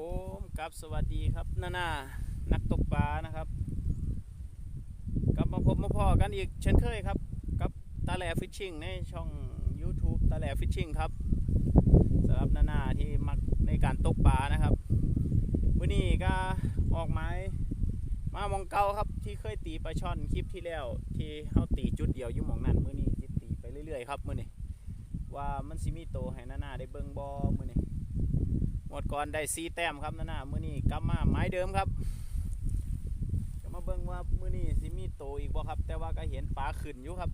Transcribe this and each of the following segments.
ผมกับสวัสดีครับนานานักตกปลานะครับกลับมาพบมาพอกันอีกเช่นเคยครับ กับตาแหล่ฟิชชิ่งในช่อง YouTube ตาแหล่ฟิชชิ่งครับสำหรับนานาที่มักในการตกปลานะครับวันนี้ก็ออกไม้มามองเกาครับที่เคยตีปลาช่อนคลิปที่แล้ว ที่เขาตีจุดเดียวอยู่หมองนั้นมื้อนี้ตีไปเรื่อยๆครับมื้อนี้ว่ามันสิมีโตให้นานาได้เบิ่งบ่มื้อนี้ หมดก่อนได้ซีแต้มครับนั่นน่ะมือนี้กลับมาไม้เดิมครับจะมาเบิ่งว่ามือนี้สิมีโตอีกบ่ครับ แต่ว่าก็เห็นปลาขึ้นอยู่ครับ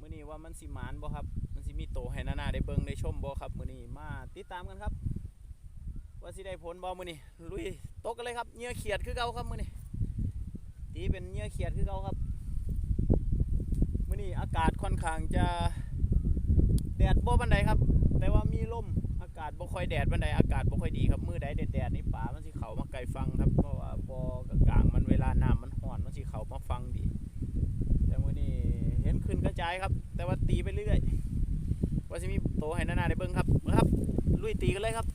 มือนี้ว่ามันสิหมานบ่ครับ มันสิมีโตให้นานาได้เบิ่งได้ชมบ่ครับ มือนี้มาติดตามกันครับ ว่าสิได้ผลบ่มือนี้ลุยตกกันเลยครับเหยื่อเขียดคือเก่าครับมือนี้ตีเป็นเหยื่อเขียดคือเก่าครับ มือนี้อากาศค่อนข้างจะแดดบ่ปานใดครับ แต่ว่ามีลมากาศบ่ค่อยแดดบันไดอากาศบ่ค่อยดีครับมือใดแดดๆนี่ป่ามันสิเข้ามาไกลฟังครับเพราะว่าบ่กลางมันเวลาน้ำมันห่อนมันสิเข้ามาฟังดี แต่มื้อนี้เห็นขึ้นกระจายครับ แต่ว่าตีไปเรื่อยว่าสิมีโตให้นานาได้เบิ่งครับมาครับลุยตีกันเลยครับ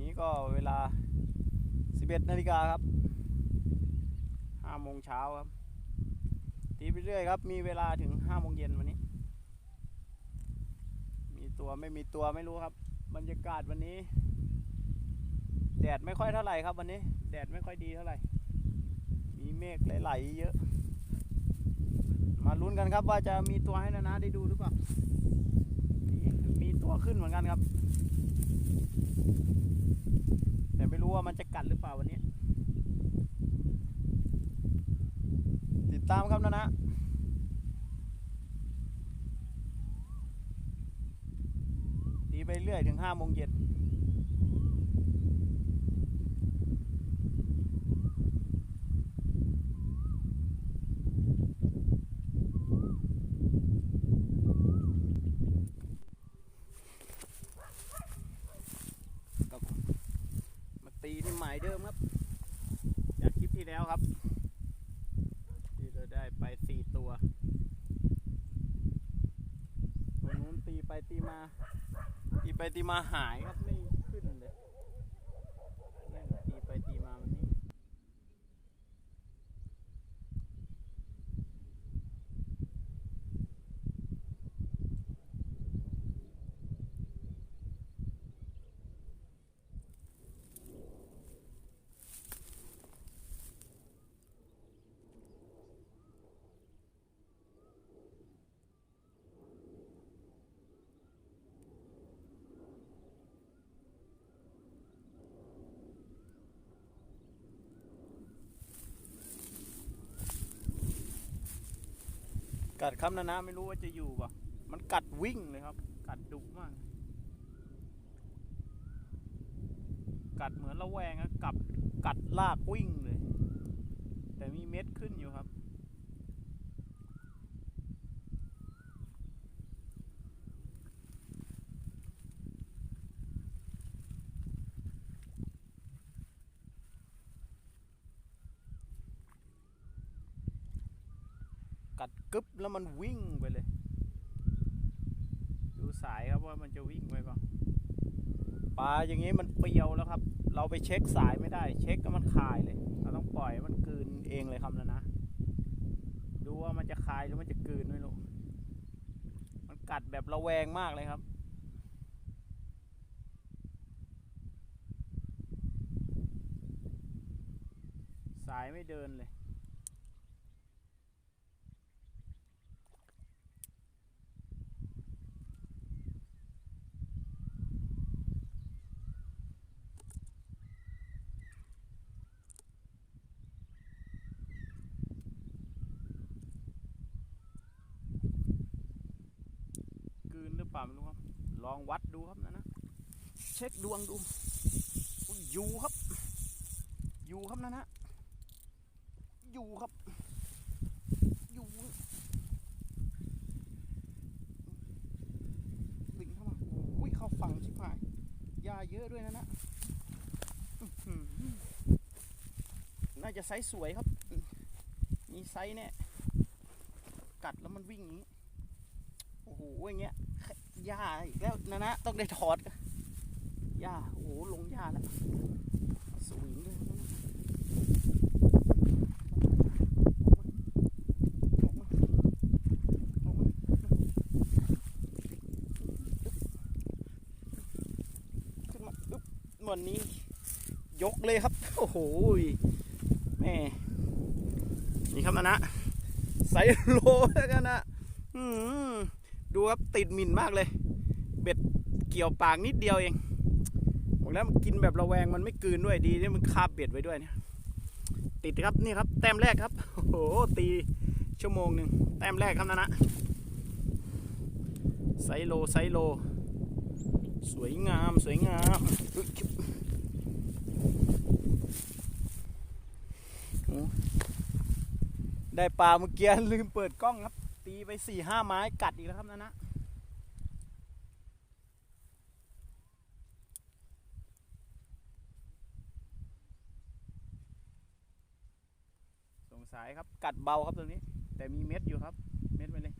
นี่ก็เวลา 11นาฬิกาครับ5โมงเช้าครับตีไปเรื่อยครับ มีเวลาถึง5โมงเย็นวันนี้ มีตัวไม่มีตัวไม่รู้ครับ บรรยากาศวันนี้ แดดไม่ค่อยเท่าไหร่ครับ วันนี้ แดดไม่ค่อยดีเท่าไหร่ มีเมฆไหลๆเยอะ มาลุ้นกันครับว่าจะมีตัวให้นานาได้ดูหรือเปล่า มีตัวขึ้นเหมือนกันครับ รู้ว่ามันจะกัดหรือเปล่าวันนี้ ติดตามครับนะนะตีไปเรื่อยถึงห้าโมงเย็นครับมาตีที่หมายเดิมครับ จากคลิปที่แล้วครับ ที่เราได้ไปสี่ตัวตัวนู้นตีไป ตีมาตีไปตีมาหายครับไม่ขึ้นเลยนี่ตีไปตีมามันนี่ง กัดคำนะนะไม่รู้ว่าจะอยู่ป่ะ มันกัดวิ่งเลยครับ กัดดุมาก กัดเหมือนระแวงอะกับกัดลากวิ่งเลย แต่มีเม็ดขึ้นอยู่ครับ กึบแล้วมันวิ่งไปเลย ดูสายครับว่ามันจะวิ่งไปป่าปลาอย่างนี้มันเปรียวแล้วครับ เราไปเช็คสายไม่ได้ เช็คก็มันคายเลย เราต้องปล่อยมันกืนเองเลยครับนะนะดูว่ามันจะคายหรือมันจะกืนไม่รู้มันกัดแบบระแวงมากเลยครับสายไม่เดินเลย กลืนหรือเปล่าไม่รู้ครับ ลองวัดดูครับนะนะ เช็คดวงดูอยู่ครับ อยู่ครับนะนะ อยู่ครับ อยู่วิ่งเข้ามาโอ้ยเข้าฝั่งชิบหายยาเยอะด้วยนะนะน่าจะไซส์สวยครับ มีไซส์เนี่ย กัดแล้วมันวิ่งอย่างนี้ โอ้โหอย่างเงี้ย หญ้าอีกแล้วนะนะต้องได้ถอดหญ้าโอ้โหลงหญ้าแล้วสวิงด้วยนะออกมาออกมาขึ้นมาอึ๊บวันนี้ยกเลยครับ โอ้โหแม่นี่ครับนะนะใส่โลแล้วกันนะดูครับติดหมินมากเลย กี่ยวปากนิดเดียวเองบอกแล้วมันกินแบบระแวงมันไม่กืนด้วยดีที่มันคาบเบ็ดไว้ด้วยเนี่ยติดครับนี่ครับ แต้มแรกครับโอ้โหตีชั่วโมงหนึ่งแต้มแรกครับนะนะไซโลไซโล สวยงามสวยงามได้ปลาเมื่อกี้ลืมเปิดกล้องครับ ตีไปสี่ห้าไม้กัดอีกแล้วครับนะนะ สงสัยครับ กัดเบาครับตรงนี้ แต่มีเม็ดอยู่ครับ เม็ดไปเลย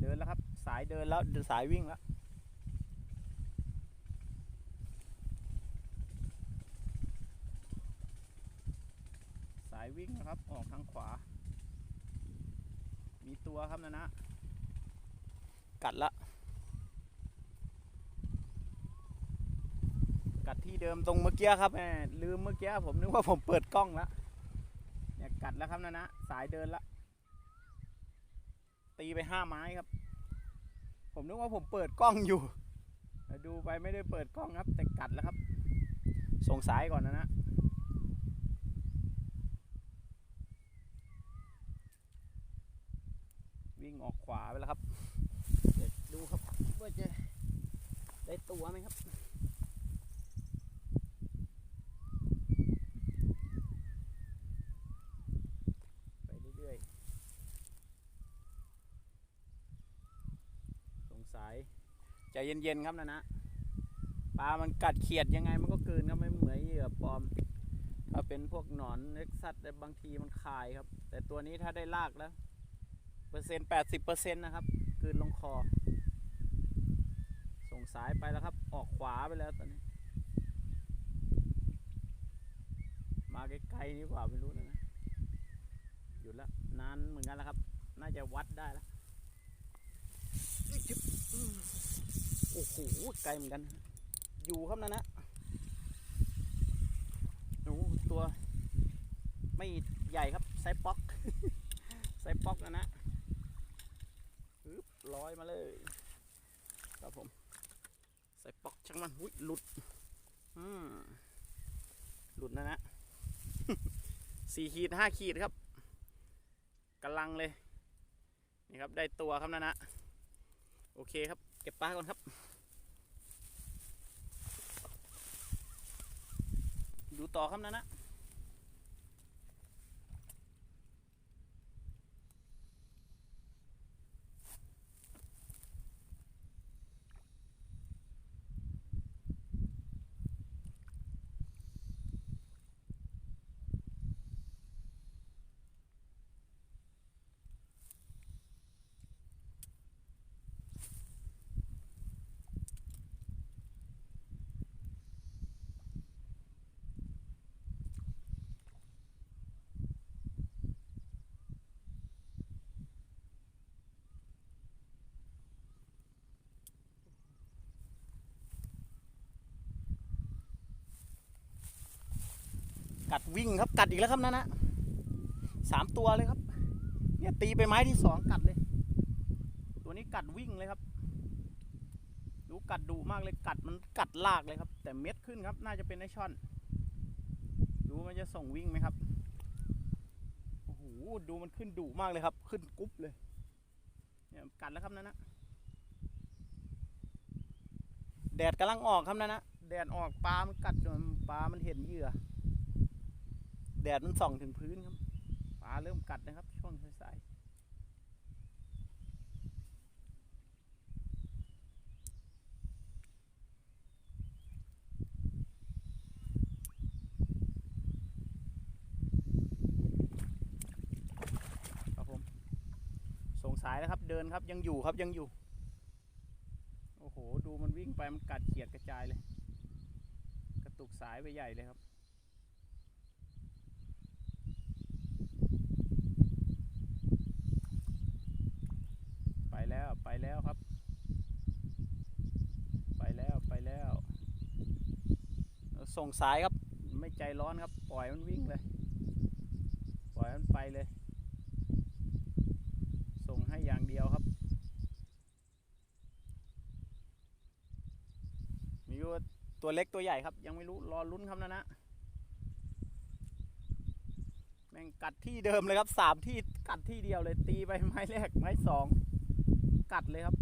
เดินแล้วครับ สายเดินแล้วสายวิ่งแล้วสายวิ่งนะครับ ออกทางขวา มีตัวครับนะนะ กัดละ กัดที่เดิมตรงเมื่อกี้ครับแหมลืมเมื่อกี้ผมนึกว่าผมเปิดกล้องแล้ว เนี่ยกัดแล้วครับนะนะสายเดินละตีไปห้าไม้ครับ ผมนึกว่าผมเปิดกล้องอยู่ดูไปไม่ได้เปิดกล้องครับ แต่กัดแล้วครับ ส่งสายก่อนนะนะวิ่งออกขวาไปแล้วครับเดี๋ยวดูครับว่าจะได้ตัวไหมครับ ไปเรื่อยๆ สงสัยใจ เย็นๆครับนะนะปลามันกัดเขียดยังไงมันก็กลืนครับไม่เหมือนเหยื่อปลอม ถ้าเป็นพวกหนอนเล็กสัตว์แต่บางทีมันคายครับ แต่ตัวนี้ถ้าได้ลากแล้ว เปอร์เซ็นต์แปดสิบเปอร์เซ็นต์นะครับกลืนลงคอ ส่งสายไปแล้วครับ ออกขวาไปแล้วตอนนี้ มาไกลๆนี่กว่าไม่รู้นะนะหยุดแล้วนานเหมือนกันแล้วครับ น่าจะวัดได้แล้ว โอ้โหไกลเหมือนกัน อยู่ครับนะนะโอ้ตัว ไม่ใหญ่ครับไซป๊อกไซป๊อกนะนะปึ๊บลอยมาเลยครับผมใส่ปอกช่างมันหุ้ยหลุดอืมหลุดนะนะสี่ขีดห้าขีดครับกำลังเลย นี่ครับได้ตัวครับนะนะ โอเคครับ เก็บปลาก่อนครับ ดูต่อครับนะนะ กัดวิ่งครับกัดอีกแล้วครับนะนนะสามตัวเลยครับ เนี่ยตีไปไม้ที่สองกัดเลย ตัวนี้กัดวิ่งเลยครับ ดูกัดดุมากเลยกัดมันกัดลากเลยครับ แต่เม็ดขึ้นครับ น่าจะเป็นไอช่อน ดูมันจะส่งวิ่งไหมครับโอ้โหดูมันขึ้นดุมากเลยครับ ขึ้นกุ๊บเลย เนี่ยกัดแล้วครับนะนนะแดดกำลังออกครับนะนนะแดดออกปลามันกัดจนปลามันเห็นเหยื่อ แดดมันส่องถึงพื้นครับปลาเริ่มกัดนะครับ ช่วงสายครับผมส่งสายแล้วครับ เดินครับยังอยู่ครับยังอยู่ โอ้โห ดูมันวิ่งไปมันกัดเขียดกระจายเลย กระตุกสายไปใหญ่เลยครับ แล้วไปแล้วครับ ไปแล้วไปแล้วส่งสายครับ ไม่ใจร้อนครับ ปล่อยมันวิ่งเลย ปล่อยมันไปเลย ส่งให้อย่างเดียวครับ มีว่าตัวเล็กตัวใหญ่ครับ ยังไม่รู้รอลุ้นครับนะนะแม่งกัดที่เดิมเลยครับสามที่กัดที่เดียวเลยตีไปไม้แรกไม้สอง กัดเลยครับ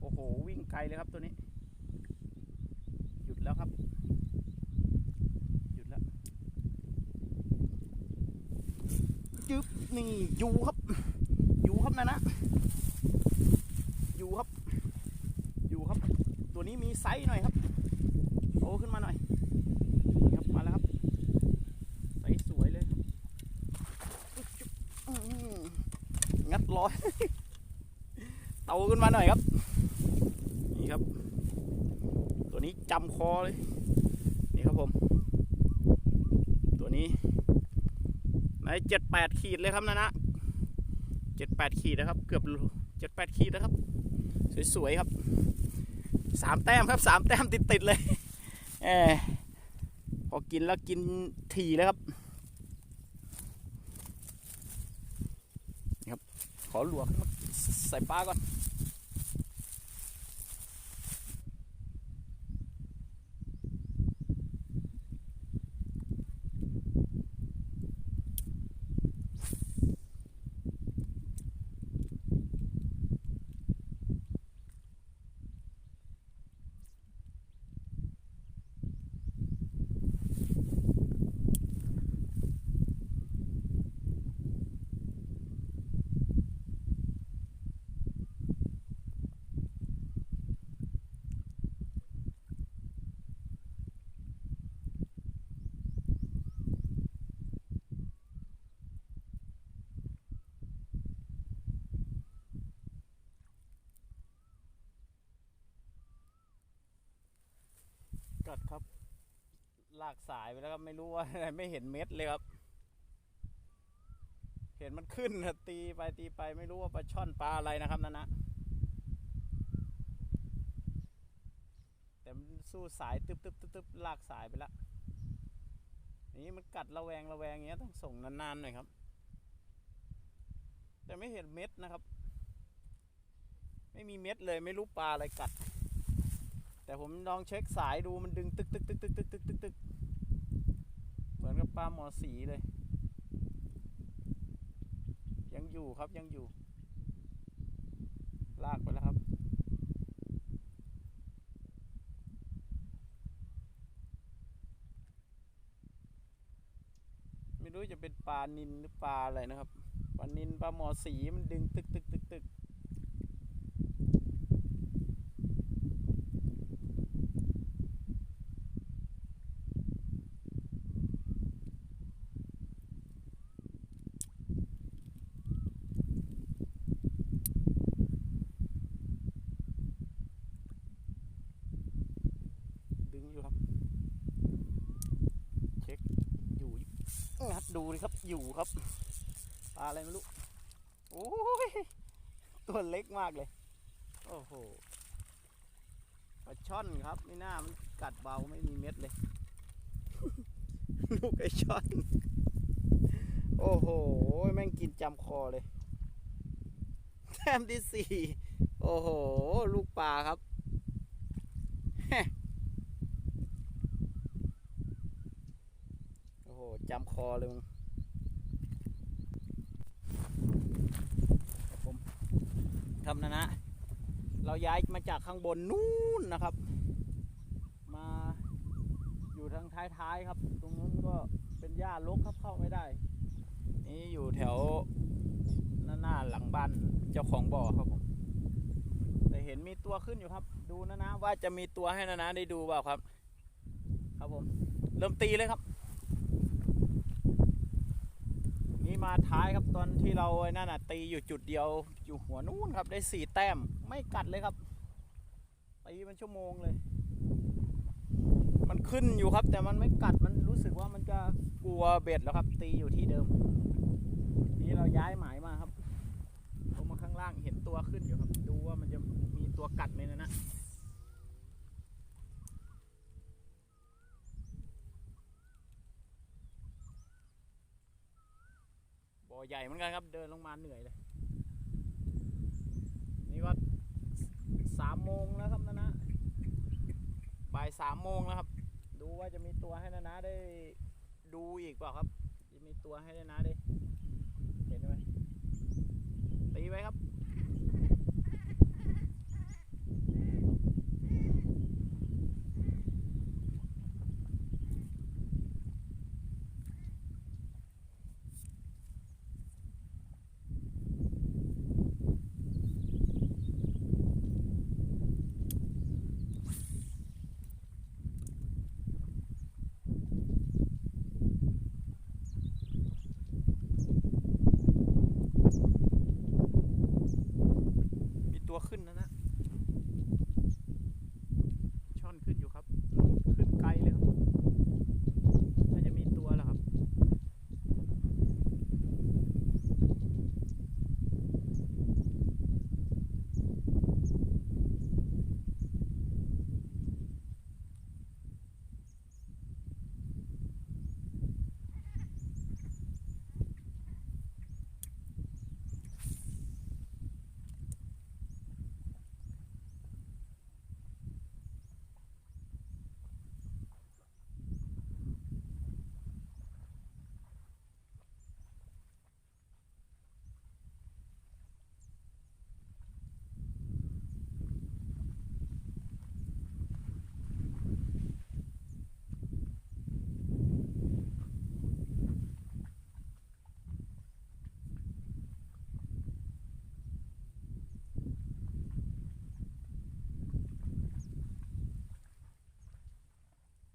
โอ้โห วิ่งไกลเลยครับตัวนี้ หยุดแล้วครับ หยุดแล้ว จึ๊บ นี่ อยู่ครับ อยู่ครับนะนะ อยู่ครับ อยู่ครับ ตัวนี้มีไซส์หน่อยครับ โตขึ้นมาหน่อยครับ มาแล้วครับไซส์สวยเลยครับอึ๊บงัดร้อย โตขึ้นมาหน่อยครับ นี่ครับ ตัวนี้จำคอเลย นี่ครับผม ตัวนี้ในเจ็ดแปดขีดเลยครับนะนะเจ็ดแปดขีดนะครับ เกือบเจ็ดแปดขีดนะครับ สวยๆครับสามแต้มครับสามแต้มติดๆเลยเออพอกินแล้วกินถี่เลยครับนี่ครับ ขอหลวกใส่ปลาก่อนัดครับ ลากสายไปแล้วครับไม่รู้ว่าอะไรไม่เห็นเม็ดเลยครับ เห็นมันขึ้นนะตีไปตีไปไม่รู้ว่าปลาช่อนปลาอะไรนะครับนั่นนะแต่มันสู้สายตึ๊บตึ๊บตึ๊บตึ๊บลากสายไปแล้วนี่มันกัดระแวงระแวงอย่างเงี้ยต้องส่งนานๆหน่อยครับ แต่ไม่เห็นเม็ดนะครับ ไม่มีเม็ดเลยไม่รู้ปลาอะไรกัด แต่ผมลองเช็คสายดูมันดึงตึกตึกตึกตึกตึกตึกตึกตึกเหมือนกับปลาหมอสีเลย ยังอยู่ครับยังอยู่ ลากไปแล้วครับ ไม่รู้จะเป็นปลานินหรือปลาอะไรนะครับปลานินปลาหมอสีมันดึงตึกตึกตึกตึก ดึงอยู่ครับ เช็คอยู่งัดดูเลยครับ อยู่ครับปลาอะไรไม่รู้โอ้ยตัวเล็กมากเลย โอ้โหปลาช่อนครับไม่น่ามันกัดเบาไม่มีเม็ดเลยลูกไอช่อน โอ้โห แม่งกินจำคอเลย แต้มที่สี่ โอ้โห ลูกปลาครับ โอ้โห จำคอเลยมึงครับผม ครับนะนะ เราย้ายมาจากข้างบนนู้นนะครับ มาอยู่ทางท้ายๆครับ ตรงนู้นก็เป็นหญ้ารกครับเข้าไม่ได้ นี่อยู่แถวหน้าหน้าหลังบ้านเจ้าของบ่อครับผมแต่เห็นมีตัวขึ้นอยู่ครับ ดูนะนะว่าจะมีตัวให้นะนะได้ดูเปล่าครับ ครับผม เริ่มตีเลยครับ นี่ มาท้ายครับตอนที่เราไอ้นั่นน่ะตีอยู่จุดเดียวอยู่หัวนู้นครับ ได้สี่แต้มไม่กัดเลยครับตีเป็นชั่วโมงเลย มันขึ้นอยู่ครับ แต่มันไม่กัดมันรู้สึกว่ามันจะกลัวเบ็ดแล้วครับ ตีอยู่ที่เดิม นี่เราย้ายหมายมาครับลงมาข้างล่างเห็นตัวขึ้นอยู่ครับ ดูว่ามันจะมีตัวกัดไหมนะนะ ใหญ่เหมือนกันครับ เดินลงมาเหนื่อยเลย นี่ก็สามโมงแล้วครับนะนะบ่ายสามโมงแล้วครับ ดูว่าจะมีตัวให้นะนะได้ดูอีกเปล่าครับ จะมีตัวให้นะนะได้ เห็นไหมตีไว้ครับ มีตัวขึ้นนะนะ ช่อนขึ้นอยู่ครับนู่นขึ้นไกลเลยครับ น่าจะมีตัวแล้วครับ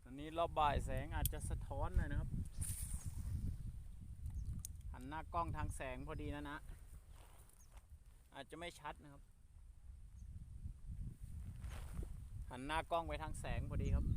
อันนี้ รอบบ่ายแสงอาจจะสะท้อนหน่อยนะครับ หันหน้ากล้องทางแสงพอดีนะนะ อาจจะไม่ชัดนะครับ หันหน้ากล้องไปทางแสงพอดีครับครับ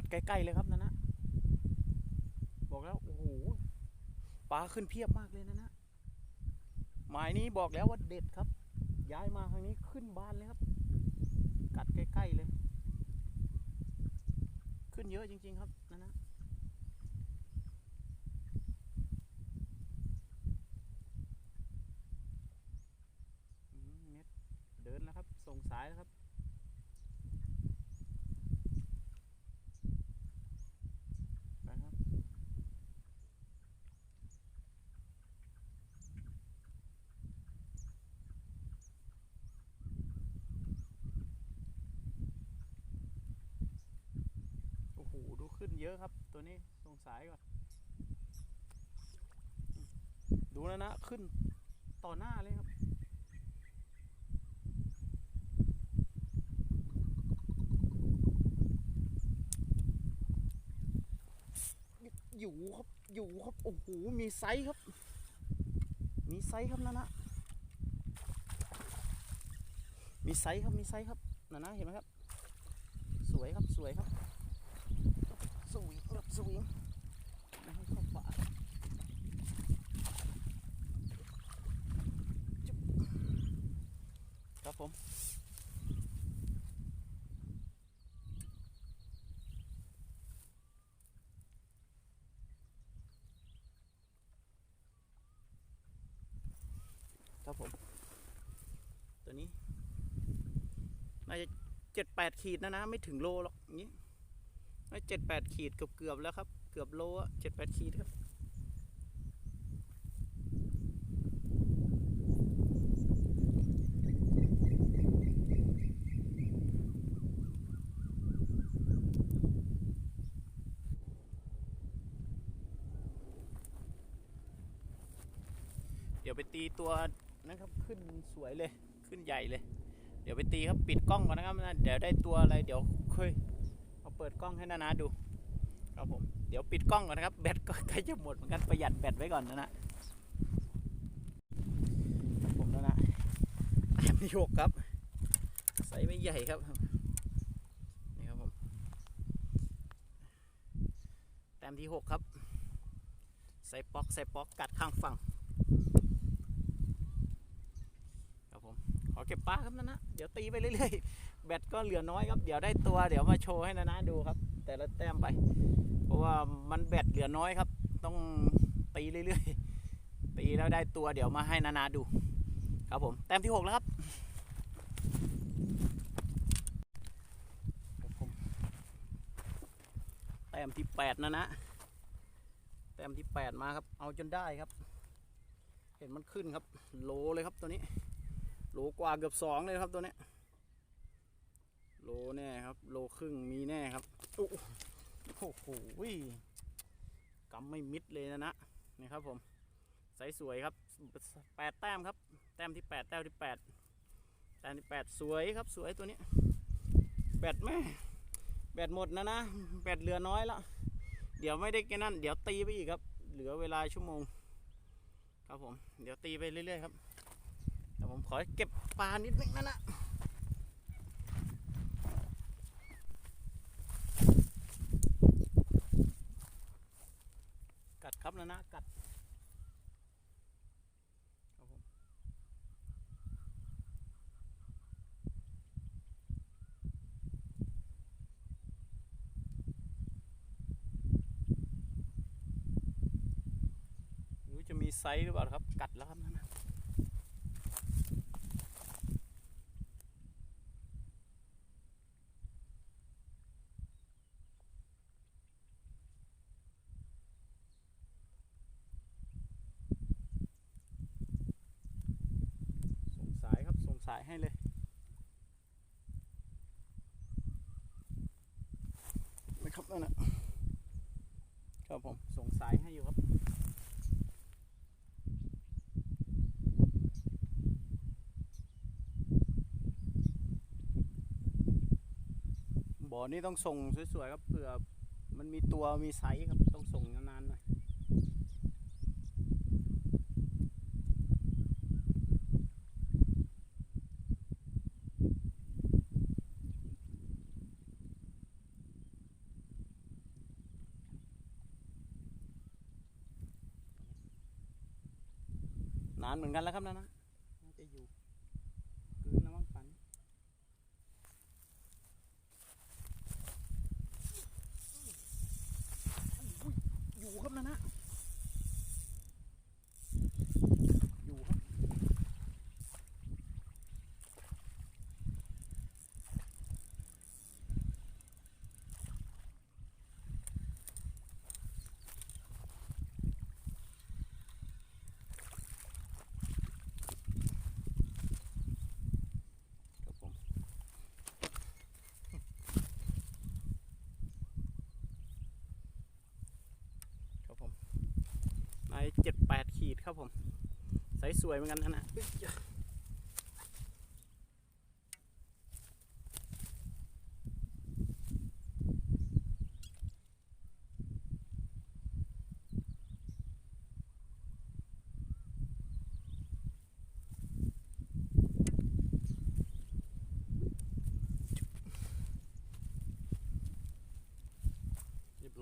กัดใกล้ๆเลยครับนะนะบอกแล้ว โอ้โหปลาขึ้นเพียบมากเลยนะนะหมายนี้บอกแล้วว่าเด็ดครับ ย้ายมาครั้งนี้ขึ้นบานเลยครับ กัดใกล้ๆเลย ขึ้นเยอะจริง ๆ ครับนะนะอืมเน็ตเดินแล้วครับ ส่งสายแล้วครับ ไปครับ โอ้โห ดูขึ้นเยอะครับ ตัวนี้ส่งสายก่อน ดูนะนะขึ้นต่อหน้าเลยครับ อยู่ครับ อยู่ครับ โอ้โห มีไซส์ครับ มีไซส์ครับนะนะมีไซส์ครับ มีไซส์ครับนะนะเห็นไหมครับ สวยครับ สวยครับ วิงครับสวิงไม่ให้เข้าป่าจุ๊บครับผมครับผม ตัวนี้น่าจะเจ็ดแปดขีดนะนะ ไม่ถึงโลหรอกอย่างนี้ เจ็ดแปดขีดเกือบเกือบแล้วครับ เกือบโลอะเจ็ดแปดขีดครับเดี๋ยวไปตีตัวนะครับขึ้นสวยเลยขึ้นใหญ่เลย เดี๋ยวไปตีครับปิดกล้องก่อนนะครับเดี๋ยวได้ตัวอะไรเดี๋ยว เปิดกล้องให้นานาดู ครับผม เดี๋ยวปิดกล้องก่อนนะครับ แบตก็ใกล้จะหมดเหมือนกันประหยัดแบตไว้ก่อนนะนะครับผมนะนะแต้มที่หกครับไซส์ไม่ใหญ่ครับนี่ครับผมแต้มที่หกครับ ใส่ป๊อกใส่ป๊อกกัดข้างฝั่งครับผมขอเก็บปลาครับนะนะเดี๋ยวตีไปเรื่อยๆ แบตก็เหลือน้อยครับเดี๋ยวได้ตัวเดี๋ยวมาโชว์ให้นะนะดูครับ แต่ละแต้มไป เพราะว่ามันแบตเหลือน้อยครับ ต้องตีเรื่อยๆตีแล้วได้ตัวเดี๋ยวมาให้นานาดู ครับผมแต้มที่หกแล้วครับแต้มที่แปดนะนะแต้มที่แปดมาครับ เอาจนได้ครับ เห็นมันขึ้นครับ โลเลยครับตัวนี้ โลกว่าเกือบสองเลยครับตัวนี้ โลแน่ครับ โลครึ่งมีแน่ครับโอ้โหกำไม่มิดเลยนะนะนี่ครับผมใสสวยครับแปดแต้มครับ แต้มที่แปดแต้มที่แปดแต้มที่แปดสวยครับสวยตัวนี้แบตแม่แบตหมดนะนะแบตเหลือน้อยแล้วเดี๋ยวไม่ได้แค่นั้น เดี๋ยวตีไปอีกครับ เหลือเวลาชั่วโมง ครับผม เดี๋ยวตีไปเรื่อยๆครับแต่ผมขอเก็บปลานิดนึงนะนะ ณะกัดครับผมจะมีไซส์หรือเปล่าครับ กัดแล้วครับนั่นนะ ส่งสายครับ ส่งสายให้เลยนะครับนั่นนะครับผมส่งสายให้อยู่ครับบ่อนี่ต้องส่งสวยๆครับเผื่อมันมีตัวมีไซส์ครับต้องส่งนานๆหน่อย เหมือนกันแล้วครับนะนะ เจ็ดแปดขีดครับผมสายสวยเหมือนกันนะ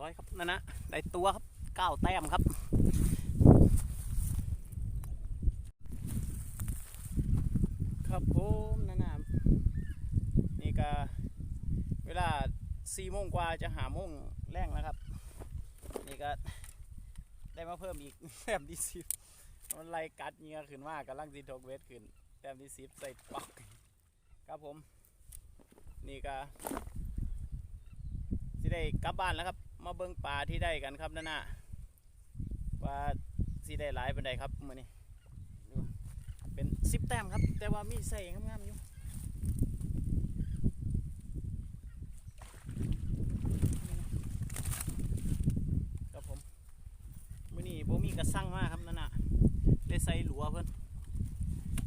ร้อยครับนั่นนะได้ตัวครับเก้าแต้มครับ ครับผมนั่นะนี่ก็เวลาสี่โมงกว่าจะหาโมงแรงแล้วครับ นี่ก็ได้มาเพิ่มอีกแต้มที่สิบมันไล่กัดเหงื้อขึ้นมากำลังสิทกเวทขึ้นแต้มที่สิบใส่ปักครับผม นี่ก็สิได้กลับบ้านแล้วครับ มาเบิ่งปลาที่ได้กันครับนั่นน่ะว่า สิได้หลายเป็นไดครับมือนี้ดูเป็นสิบแต้มครับ แต่ว่ามีใส่งามๆอยู่ครับผมมือนี้บ่มีกระสั่งมากครับนั่นน่ะเลยใส่หลัวเพิ่น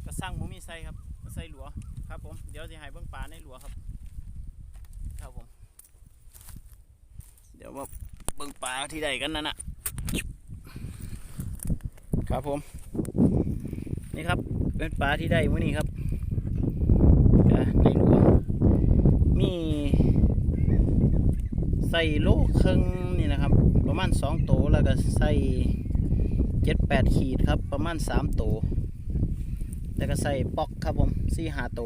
กระสั่งบ่มีใส่ครับใส่หลัวครับผมเดี๋ยวจะให้เบิ้งปลาในหลัวครับ ครับผม เดี๋ยวมาเบิ้งปลาที่ใดกันนั่นน่ะ ครับผม นี่ครับเป็นปลาที่ได้มื่อนี้ครับก็ในหลัวมีใส่โลครึ่งนี่นะครับ ประมาณสองโตวแล้วก็ใส่เจ็ดแปดขีดครับ ประมาณสามโตวแล้วก็ใส่ปอกครับผมสี่หาโต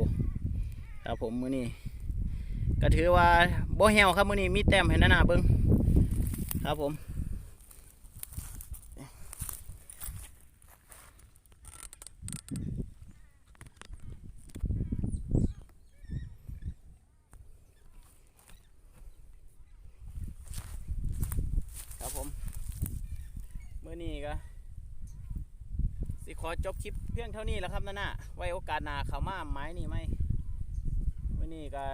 ครับผมมือนี้ก็ถือว่าโบเฮวครับมือนี้มีแต้มให้นานาเบิ้งครับผม ครับผมเมื่อนี้ก็สิขอจบคลิปเพียงเท่านี้แล้วครับนั่นน่ะไว้โอกาสหน้าเขามาไม้นี่ไหมวันนี้ก็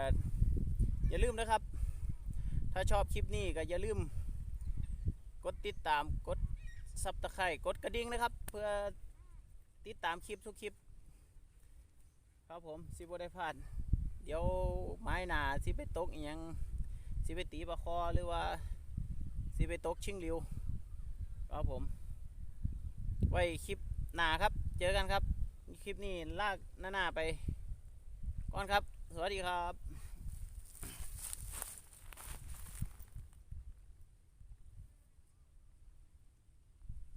อย่าลืมนะครับ ถ้าชอบคลิปนี้ก็อย่าลืม กดติดตามกดซับตะไคร่กดกระดิ่งนะครับ เพื่อติดตามคลิปทุกคลิป ครับผมสิบได้พลาดเดี๋ยวไม้หนาสิไปตกอีหยังสิไปตีปลาคอหรือว่า สิไปตกชิงหลิวครับผม ไว้คลิปหน้าครับ เจอกันครับ คลิปนี้ลากหน้าๆไป ก่อนครับ สวัสดีครับ